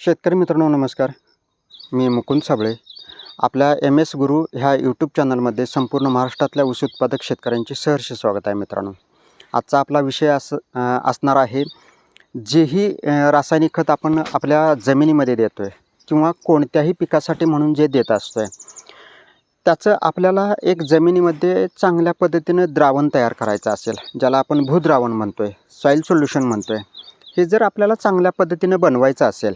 शेतकरी मित्रांनो नमस्कार. मी मुकुंद साबळे. आपल्या एम एस गुरु ह्या यूट्यूब चॅनलमध्ये संपूर्ण महाराष्ट्रातल्या ऊस उत्पादक शेतकऱ्यांचे सहर्ष स्वागत आहे मित्रांनो. आजचा आपला विषय अस असणार आहे जेही रासायनिक खत आपण आपल्या जमिनीमध्ये देतो आहे किंवा कोणत्याही पिकासाठी म्हणून जे देत असतो आहे त्याचं आपल्याला एक जमिनीमध्ये चांगल्या पद्धतीनं द्रावण तयार करायचं असेल ज्याला आपण भूद्रावण म्हणतो आहे सॉईल सोल्युशन म्हणतो आहे हे जर आपल्याला चांगल्या पद्धतीनं बनवायचं असेल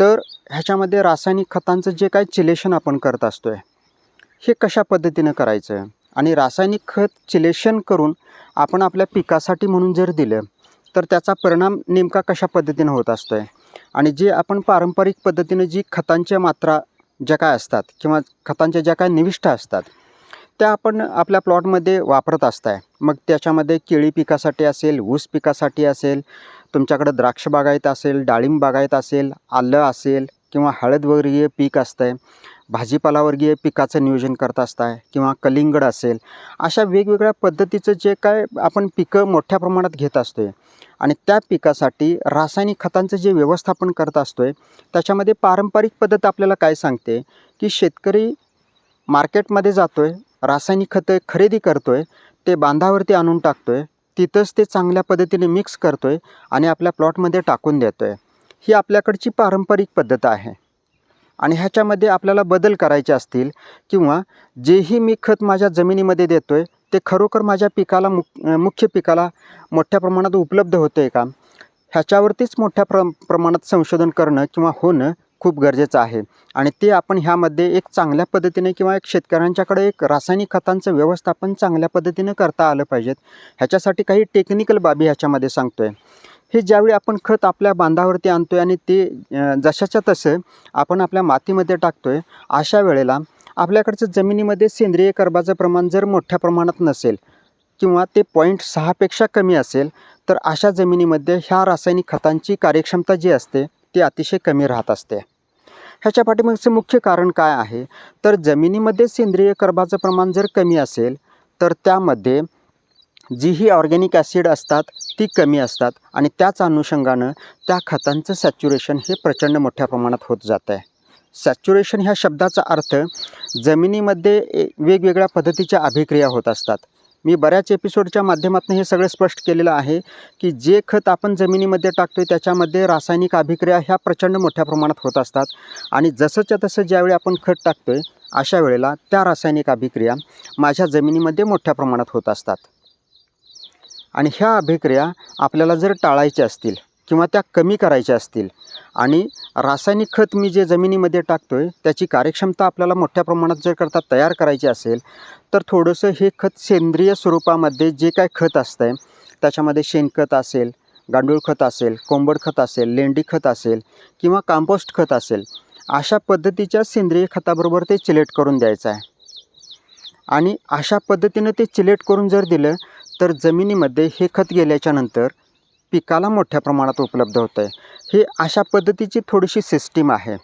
तर ह्याच्यामध्ये रासायनिक खतांचं जे काही चिलेशन आपण करत असतो आहे हे कशा पद्धतीनं करायचं? आहे आणि रासायनिक खत चिलेशन करून आपण आपल्या पिकासाठी म्हणून जर दिलं तर त्याचा परिणाम नेमका कशा पद्धतीनं होत असतो आहे आणि जे आपण पारंपरिक पद्धतीनं जी खतांच्या मात्रा ज्या काय असतात किंवा खतांच्या ज्या काय निविष्ठा असतात त्या आपण आपल्या प्लॉटमध्ये वापरत असताय. मग त्याच्यामध्ये केळी पिकासाठी असेल ऊस पिकासाठी असेल तुमच्याकडं द्राक्ष बागायत असेल डाळिंब बागायत असेल आलं असेल किंवा हळदवर्गीय पीक असतं आहे भाजीपालावर्गीय पिकाचं नियोजन करत असताय किंवा कलिंगड असेल अशा वेगवेगळ्या पद्धतीचं जे काय आपण पिकं मोठ्या प्रमाणात घेत असतो आहे आणि त्या पिकासाठी रासायनिक खतांचं जे व्यवस्थापन करत असतो आहे त्याच्यामध्ये पारंपरिक पद्धत आपल्याला काय सांगते की शेतकरी मार्केटमध्ये जातो आहे रासायनिक खतं खरेदी करतो आहे ते बांधावरती आणून टाकतो आहे तिथंच ते चांगल्या पद्धतीने मिक्स करतो आहे आणि आपल्या प्लॉटमध्ये टाकून देतो आहे ही आपल्याकडची पारंपरिक पद्धत आहे. आणि ह्याच्यामध्ये आपल्याला बदल करायचे असतील किंवा जेही मी खत माझ्या जमिनीमध्ये देतो आहे ते खरोखर माझ्या पिकाला मु मुख्य पिकाला मोठ्या प्रमाणात उपलब्ध होतं आहे का? ह्याच्यावरतीच मोठ्या प्र प्रमाणात संशोधन करणं किंवा होणं खूप गरजेचं आहे. आणि ते आपण ह्यामध्ये एक चांगल्या पद्धतीने किंवा एक शेतकऱ्यांच्याकडे एक रासायनिक खतांचं व्यवस्थापन चांगल्या पद्धतीनं करता आलं पाहिजेत. ह्याच्यासाठी काही टेक्निकल बाबी ह्याच्यामध्ये सांगतो आहे हे ज्यावेळी आपण खत आपल्या बांधावरती आणतो आहे आणि ते जशाच्या तसं आपण आपल्या मातीमध्ये टाकतो आहे अशा वेळेला आपल्याकडचं जमिनीमध्ये सेंद्रिय कर्बाचं प्रमाण जर मोठ्या प्रमाणात नसेल किंवा ते पॉईंट सहापेक्षा कमी असेल तर अशा जमिनीमध्ये ह्या रासायनिक खतांची कार्यक्षमता जी असते ती अतिशय कमी राहत असते. ह्याच्या पाठीमागचं मुख्य कारण काय आहे? तर जमिनीमध्ये सेंद्रिय कर्बाचं प्रमाण जर कमी असेल तर त्यामध्ये जी ही ऑर्गॅनिक ॲसिड असतात ती कमी असतात आणि त्याच अनुषंगानं त्या खतांचं सॅच्युरेशन हे प्रचंड मोठ्या प्रमाणात होत जातं आहे सॅच्युरेशन ह्या शब्दाचा अर्थ जमिनीमध्ये ए- वेगवेगळ्या पद्धतीच्या अभिक्रिया होत असतात. मी बऱ्याच एपिसोडच्या माध्यमातून हे सगळं स्पष्ट केलेलं आहे की जे खत आपण जमिनीमध्ये टाकतो आहे त्याच्यामध्ये रासायनिक अभिक्रिया ह्या प्रचंड मोठ्या प्रमाणात होत असतात. आणि जसंच्या तसं ज्यावेळी आपण खत टाकतो आहे अशा वेळेला त्या रासायनिक अभिक्रिया माझ्या जमिनीमध्ये मोठ्या प्रमाणात होत असतात. आणि ह्या अभिक्रिया आपल्याला जर टाळायच्या असतील किंवा त्या कमी करायच्या असतील. आणि रासायनिक खत मी जे जमिनीमध्ये टाकतो आहे त्याची कार्यक्षमता आपल्याला मोठ्या प्रमाणात जर करता तयार करायची असेल तर थोडंसं हे खत सेंद्रिय स्वरूपामध्ये जे काय खत असतं आहे त्याच्यामध्ये शेणखत असेल गांडूळ खत असेल कोंबड खत असेल लेंडी खत असेल किंवा कंपोस्ट खत असेल अशा पद्धतीच्या सेंद्रिय खताबरोबर ते चिलेट करून द्यायचं आहे. आणि अशा पद्धतीनं ते चिलेट करून जर दिलं तर जमिनीमध्ये हे खत गेल्याच्यानंतर पिकाला मोठ्या प्रमाणात उपलब्ध होतं आहे ही अशा पद्धतीची थोडीशी सिस्टीम आहे.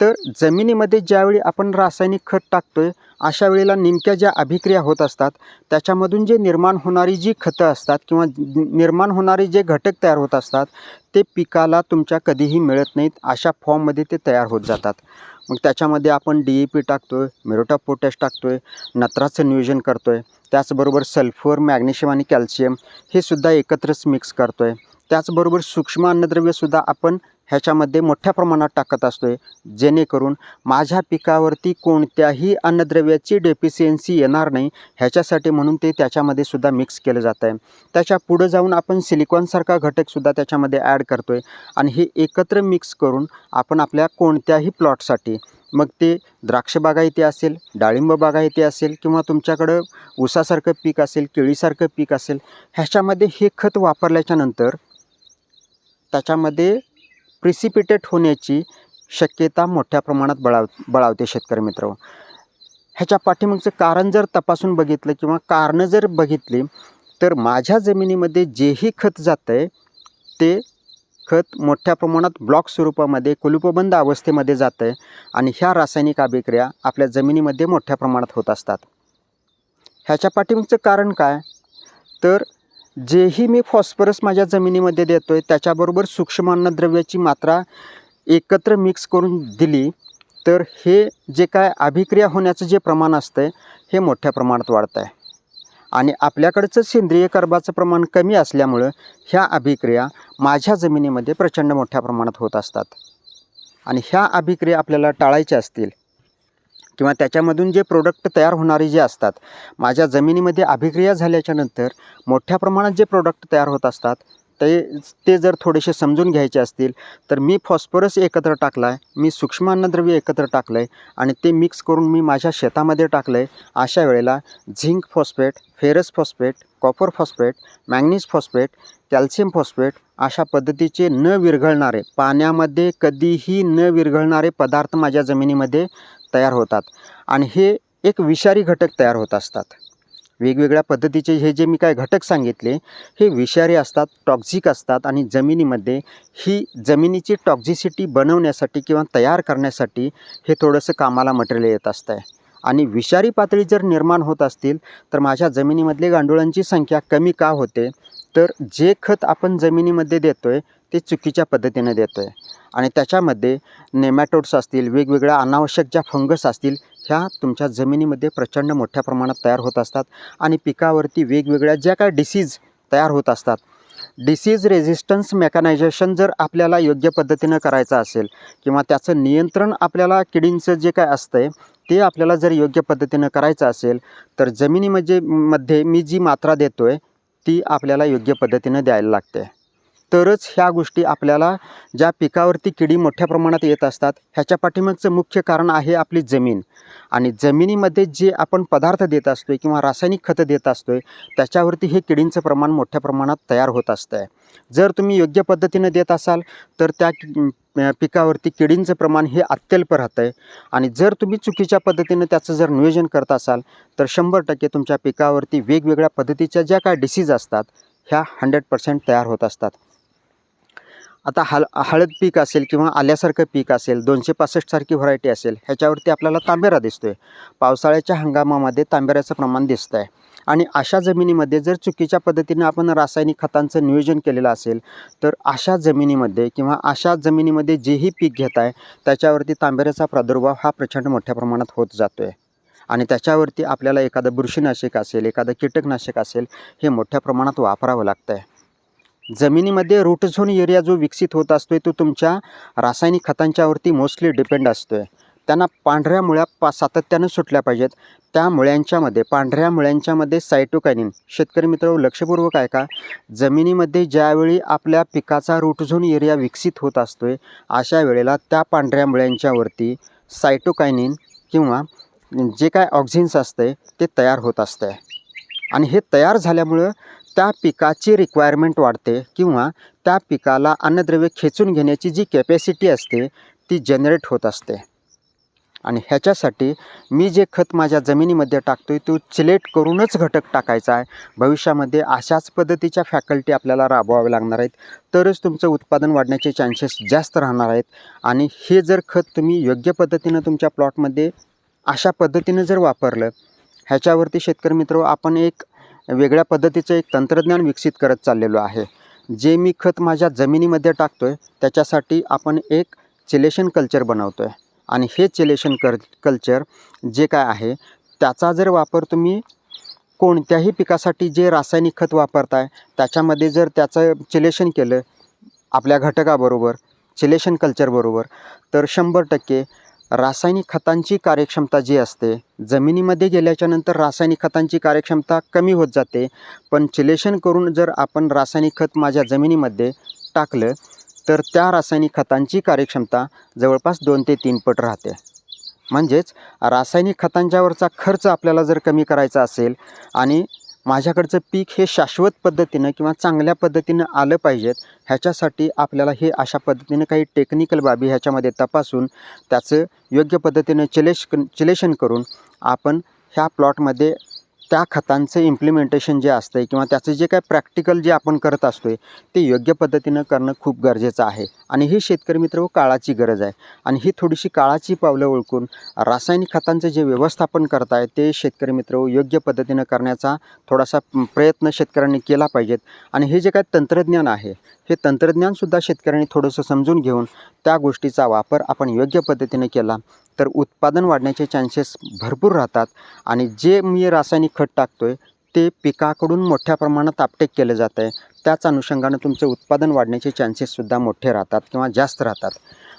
तर जमिनीमध्ये ज्यावेळी आपण रासायनिक खत टाकतो आहे अशा वेळेला नेमक्या ज्या अभिक्रिया होत असतात त्याच्यामधून जे निर्माण होणारी जी खतं असतात किंवा निर्माण होणारे जे घटक तयार होत असतात ते पिकाला तुमच्या कधीही मिळत नाहीत अशा फॉर्ममध्ये ते तयार होत जातात. मग त्याच्यामध्ये आपण डी ए पी टाकतो आहे मिरोटा पोटॅश टाकतो आहे नत्राचं नियोजन करतो आहे त्याचबरोबर सल्फर मॅग्नेशियम आणि कॅल्शियम हे सुद्धा एकत्रच मिक्स करतो आहे त्याचबरोबर सूक्ष्म अन्नद्रव्यसुद्धा आपण ह्याच्यामध्ये मोठ्या प्रमाणात टाकत असतो आहे जेणेकरून माझ्या पिकावरती कोणत्याही अन्नद्रव्याची डेफिशियन्सी येणार नाही. ह्याच्यासाठी म्हणून ते त्याच्यामध्ये सुद्धा मिक्स केलं जात आहे. त्याच्या पुढं जाऊन आपण सिलिकॉनसारखा घटकसुद्धा त्याच्यामध्ये ॲड करतो आहे आणि हे एकत्र मिक्स करून आपण आपल्या कोणत्याही प्लॉटसाठी मग ते द्राक्ष बागायती असेल डाळिंब बागायती असेल किंवा तुमच्याकडं ऊसासारखं पीक असेल केळीसारखं पीक असेल ह्याच्यामध्ये हे खत वापरल्याच्यानंतर त्याच्यामध्ये प्रिसिपिटेट होण्याची शक्यता मोठ्या प्रमाणात बळाव बळावते शेतकरी मित्र. ह्याच्या पाठीमागचं कारण जर तपासून बघितलं किंवा कारणं जर बघितली तर माझ्या जमिनीमध्ये जेही खत जातं आहे ते खत मोठ्या प्रमाणात ब्लॉक स्वरूपामध्ये कुलुपबंद अवस्थेमध्ये जातं आहे आणि ह्या रासायनिक अभिक्रिया आपल्या जमिनीमध्ये मोठ्या प्रमाणात होत असतात. ह्याच्या पाठीमागचं कारण काय? तर जेही मी फॉस्फरस माझ्या जमिनीमध्ये देतो आहे त्याच्याबरोबर सूक्ष्म अन्नद्रव्याची मात्रा एकत्र मिक्स करून दिली तर हे जे काय अभिक्रिया होण्याचं जे प्रमाण असतं आहे हे मोठ्या प्रमाणात वाढतं आहे आणि आपल्याकडचं सेंद्रिय कर्बाचं प्रमाण कमी असल्यामुळं ह्या अभिक्रिया माझ्या जमिनीमध्ये प्रचंड मोठ्या प्रमाणात होत असतात. आणि ह्या अभिक्रिया आपल्याला टाळायच्या असतील किंवा त्याच्यामधून जे प्रोडक्ट तयार होणारे जे असतात माझ्या जमिनीमध्ये अभिक्रिया झाल्याच्यानंतर मोठ्या प्रमाणात जे प्रोडक्ट तयार होत असतात ते ते जर थोडेसे समजून घ्यायचे असतील तर मी फॉस्फरस एकत्र टाकला आहे मी सूक्ष्म अन्नद्रव्य एकत्र टाकलं आहे आणि ते मिक्स करून मी माझ्या शेतामध्ये टाकलं आहे अशा वेळेला zinc phosphate ferrous phosphate copper phosphate manganese phosphate calcium phosphate अशा पद्धतीचे न विरघळणारे पाण्यामध्ये कधीही न विरघळणारे पदार्थ माझ्या जमिनीमध्ये तयार होतात. आणि हे एक विषारी घटक तयार होत असतात. वेगवेगळ्या पद्धतीचे हे जे मी काय घटक सांगितले हे विषारी असतात टॉक्झिक असतात आणि जमिनीमध्ये ही जमिनीची टॉक्झिसिटी बनवण्यासाठी किंवा तयार करण्यासाठी हे थोडंसं कामाला मटेरियल येत असतं आहे आणि विषारी पातळी जर निर्माण होत असतील तर माझ्या जमिनीमधले गांडुळांची संख्या कमी का होते? तर जे खत आपण जमिनीमध्ये देतो आहे ते चुकीच्या पद्धतीने देतो आहे आणि त्याच्यामध्ये नेमॅटोड्स असतील वेगवेगळ्या अनावश्यक ज्या फंगस असतील ह्या तुमच्या जमिनीमध्ये प्रचंड मोठ्या प्रमाणात तयार होत असतात. आणि पिकावरती वेगवेगळ्या ज्या काय डिसीज तयार होत असतात. डिसीज रेझिस्टन्स मेकॅनायझेशन जर आपल्याला योग्य पद्धतीनं करायचं असेल किंवा त्याचं नियंत्रण आपल्याला किडींचं जे काय असतं आहे ते आपल्याला जर योग्य पद्धतीनं करायचं असेल तर जमिनीमध्ये मध्ये मी जी मात्रा देतो आहे ती आपल्याला योग्य पद्धतीनं द्यायला लागते. तरच ह्या गोष्टी आपल्याला ज्या पिकावरती किडी मोठ्या प्रमाणात येत असतात ह्याच्या पाठीमागचं मुख्य कारण आहे आपली जमीन. आणि जमिनीमध्ये जे आपण पदार्थ देत असतो आहे किंवा रासायनिक खतं देत असतो आहे त्याच्यावरती हे किडींचं प्रमाण मोठ्या प्रमाणात तयार होत असतं आहे जर तुम्ही योग्य पद्धतीनं देत असाल तर त्या पिकावरती किडींचं प्रमाण हे अत्यल्प राहतं आहे आणि जर तुम्ही चुकीच्या पद्धतीनं त्याचं जर नियोजन करत असाल तर शंभर टक्के तुमच्या पिकावरती वेगवेगळ्या पद्धतीच्या ज्या काय डिसीज असतात ह्या हंड्रेड पर्सेंट तयार होत असतात. आता हल हळद पीक असेल किंवा आल्यासारखं पीक असेल दोनशे पासष्टसारखी व्हरायटी असेल ह्याच्यावरती आपल्याला तांबेरा दिसतो आहे पावसाळ्याच्या हंगामामध्ये तांबेऱ्याचं प्रमाण दिसतं आहे आणि अशा जमिनीमध्ये जर चुकीच्या पद्धतीनं आपण रासायनिक खतांचं नियोजन केलेलं असेल तर अशा जमिनीमध्ये किंवा अशा जमिनीमध्ये जेही पीक घेत आहे त्याच्यावरती तांबेऱ्याचा प्रादुर्भाव हा प्रचंड मोठ्या प्रमाणात होत जातो आहे आणि त्याच्यावरती आपल्याला एखादं बुरशीनाशक असेल एखादं कीटकनाशक असेल हे मोठ्या प्रमाणात वापरावं लागतं आहे जमिनीमध्ये रूट झोन एरिया जो विकसित होत असतो आहे तो तुमच्या रासायनिक खतांच्यावरती मोस्टली डिपेंड असतो आहे त्यांना पांढऱ्या मुळ्या पा सातत्यानं सुटल्या पाहिजेत. त्या मुळ्यांच्यामध्ये पांढऱ्या मुळ्यांच्यामध्ये सायटोकायनिन शेतकरी मित्र लक्षपूर्वक आहे का जमिनीमध्ये ज्यावेळी आपल्या पिकाचा रूट झोन एरिया विकसित होत असतो आहे अशा वेळेला त्या पांढऱ्या मुळ्यांच्यावरती सायटोकायनिन किंवा जे काय ऑक्झिन्स असतं आहे ते तयार होत असतं आहे आणि हे तयार झाल्यामुळं त्या पिकाची रिक्वायरमेंट वाढते किंवा त्या पिकाला अन्नद्रव्य खेचून घेण्याची जी कॅपॅसिटी असते ती जनरेट होत असते. आणि ह्याच्यासाठी मी जे खत माझ्या जमिनीमध्ये टाकतो आहे तो चिलेट करूनच घटक टाकायचा आहे. भविष्यामध्ये अशाच पद्धतीच्या फॅकल्टी आपल्याला राबवाव्या लागणार आहेत. तरच तुमचं उत्पादन वाढण्याचे चान्सेस जास्त राहणार आहेत. आणि हे जर खत तुम्ही योग्य पद्धतीनं तुमच्या प्लॉटमध्ये अशा पद्धतीनं जर वापरलं ह्याच्यावरती शेतकरी मित्र आपण एक वेगळ्या पद्धतीचं एक तंत्रज्ञान विकसित करत चाललेलो आहे. जे मी खत माझ्या जमिनीमध्ये टाकतो आहे त्याच्यासाठी आपण एक चिलेशन कल्चर बनवतो आहे आणि हे चिलेशन कर कल्चर जे काय आहे त्याचा जर वापर तुम्ही कोणत्याही पिकासाठी जे रासायनिक खत वापरताय त्याच्यामध्ये जर त्याचं चिलेशन केलं आपल्या घटकाबरोबर चिलेशन कल्चरबरोबर तर शंभर टक्के रासायनिक खतांची कार्यक्षमता जी असते जमिनीमध्ये गेल्याच्यानंतर रासायनिक खतांची कार्यक्षमता कमी होत जाते. पण चिलेशन करून जर आपण रासायनिक खत माझ्या जमिनीमध्ये टाकलं तर त्या रासायनिक खतांची कार्यक्षमता जवळपास दोन ते तीन पट राहते. म्हणजेच रासायनिक खतांच्यावरचा खर्च आपल्याला जर कमी करायचा असेल आणि माझ्याकडचं पीक हे शाश्वत पद्धतीनं किंवा चांगल्या पद्धतीनं आलं पाहिजेत. ह्याच्यासाठी आपल्याला हे अशा पद्धतीनं काही टेक्निकल बाबी ह्याच्यामध्ये तपासून त्याचं योग्य पद्धतीनं चिलेश चिलेशन करून आपण ह्या प्लॉटमध्ये त्या खतांचं इम्प्लिमेंटेशन जे असतं आहे किंवा त्याचं जे काय प्रॅक्टिकल जे आपण करत असतो आहे ते योग्य पद्धतीनं करणं खूप गरजेचं आहे. आणि ही शेतकरी मित्र हो, काळाची गरज आहे. आणि ही थोडीशी काळाची पावलं ओळखून रासायनिक खतांचं जे व्यवस्थापन करताय ते शेतकरी मित्र हो, योग्य पद्धतीनं करण्याचा थोडासा प्रयत्न शेतकऱ्यांनी केला पाहिजेत. आणि हे जे काय तंत्रज्ञान आहे हे तंत्रज्ञानसुद्धा शेतकऱ्यांनी थोडंसं समजून घेऊन त्या गोष्टीचा वापर आपण योग्य पद्धतीने केला तर उत्पादन वाढण्याचे चान्सेस भरपूर राहतात. आणि जे मी रासायनिक खत टाकतो आहे ते पिकाकडून मोठ्या प्रमाणात आपटेक केलं जातं आहे. त्याच अनुषंगानं तुमचे उत्पादन वाढण्याचे चान्सेससुद्धा मोठे राहतात किंवा जास्त राहतात.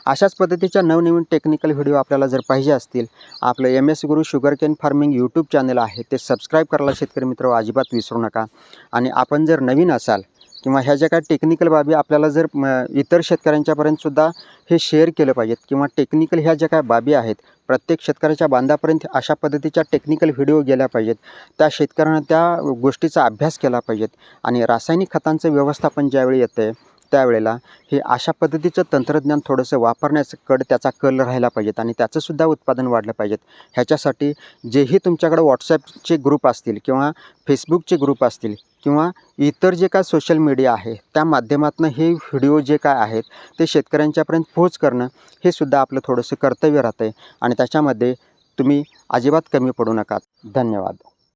अशाच पद्धतीच्या नवनवीन टेक्निकल व्हिडिओ आपल्याला जर पाहिजे असतील आपलं M S Guru sugar cane farming YouTube channel आहे ते सबस्क्राईब करायला शेतकरी मित्र अजिबात विसरू नका. आणि आपण जर नवीन असाल किंवा ह्या ज्या काही टेक्निकल बाबी आपल्याला जर इतर शेतकऱ्यांच्यापर्यंतसुद्धा हे शेअर केलं पाहिजेत किंवा टेक्निकल ह्या ज्या काय बाबी आहेत प्रत्येक शेतकऱ्याच्या बांधापर्यंत अशा पद्धतीच्या टेक्निकल व्हिडिओ गेल्या पाहिजेत. त्या शेतकऱ्यांना त्या गोष्टीचा अभ्यास केला पाहिजेत. आणि रासायनिक खतांचं व्यवस्थापन ज्यावेळी येतं आहे त्यावेळेला हे अशा पद्धतीचं तंत्रज्ञान थोडंसं वापरण्याकडे त्याचा कल राहिला पाहिजेत आणि त्याचंसुद्धा उत्पादन वाढलं पाहिजेत. ह्याच्यासाठी जेही तुमच्याकडे व्हॉट्सॲपचे ग्रुप असतील किंवा फेसबुकचे ग्रुप असतील किंवा इतर जे काय सोशल मीडिया आहे त्या माध्यमातून हे व्हिडिओ जे काय आहेत ते शेतकऱ्यांच्यापर्यंत पोहोच करणं हे सुद्धा आपलं थोडंसं कर्तव्य राहतं आहे आणि त्याच्यामध्ये तुम्ही अजिबात कमी पडू नका. धन्यवाद.